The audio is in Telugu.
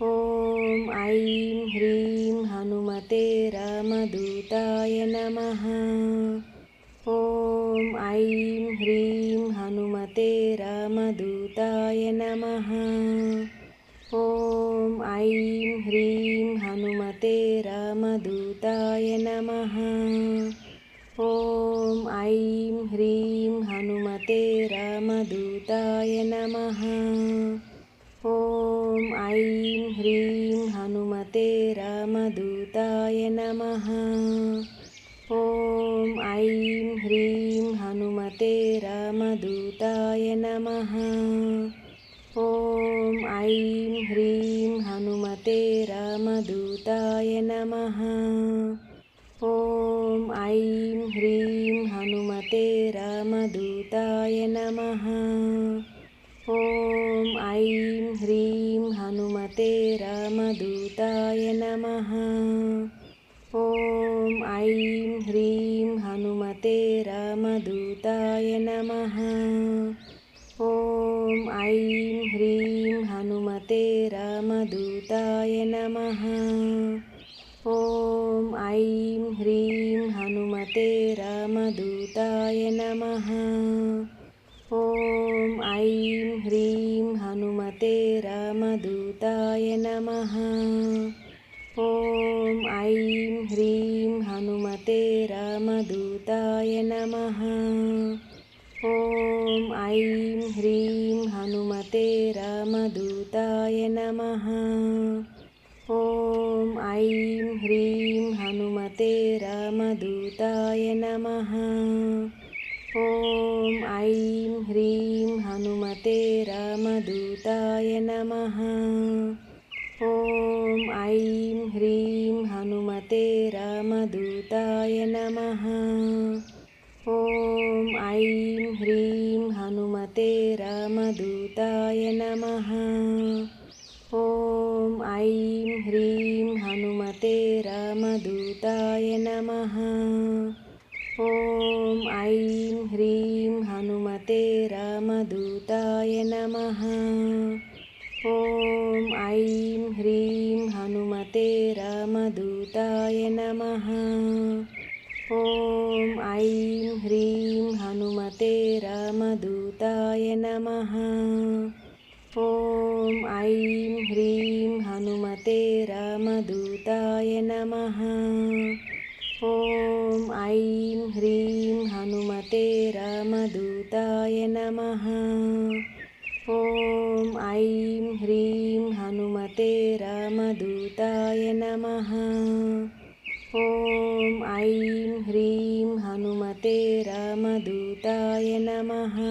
ఓం ఐం హ్రీం హనుమతే రామదూతాయ నమ ఓం ఐం హ్రీం హనుమతే రామదూతాయ నమ ఓం ఐం హ్రీం హనుమతే రామదూతాయ నమ ఓం ఐం హ్రీం హనుమతే రామదూతాయ నమ ఓం ఓం ఐం హ్రీం హనుమతే రామదూతాయ నమ. ఓం ఐం హ్రీం హనుమతే రామదూతాయ నమ. ఓం ఐం హ్రీం హనుమతే రామదూతాయ నమ. ఓం ఐం హ్రీం హనుమతే రామదూతాయ నమ. ॐ ऐं ह्रीं శ్రీమతే రామదూతాయ నమ. ఓం ఐం హ్రీం హనుమతే రామదూతాయ నమ. ఓం ఐం హ్రీం హనుమతే రామదూతాయ నమ. ఓం ఐం హ్రీం హనుమతే రామదూతాయ నమ. ఓం ఐం హ్రీం ॐ ऐं ह्रीं हनुमते रामदूताय नमः। ॐ ऐं ह्रीं हनुमते रामदूताय नमः। ॐ ऐं ह्रीं हनुमते रामदूताय नमः। ॐ ऐं ह्रीं हनुमते रामदूताय नमः ॐ ऐं ह्रीं हनुमते रामदूताय नमः। ॐ ऐं ह्रीं हनुमते रामदूताय नमः। ॐ ऐं ह्रीं हनुमते रामदूताय नमः। ॐ ऐं ఓం ఐం హ్రీం హనుమతే రామదూతాయ నమ ఓం ఐం హ్రీం హనుమతే రామదూతాయ నమ ఓం ఐం హ్రీం హనుమతే రామదూతాయ నమ ఓం ఐం హ్రీం హనుమతే రామదూతాయ నమ ॐ ऐं ह्रीं हनुमते रामदूताय नमः। ॐ ऐं ह्रीं हनुमते रामदूताय नमः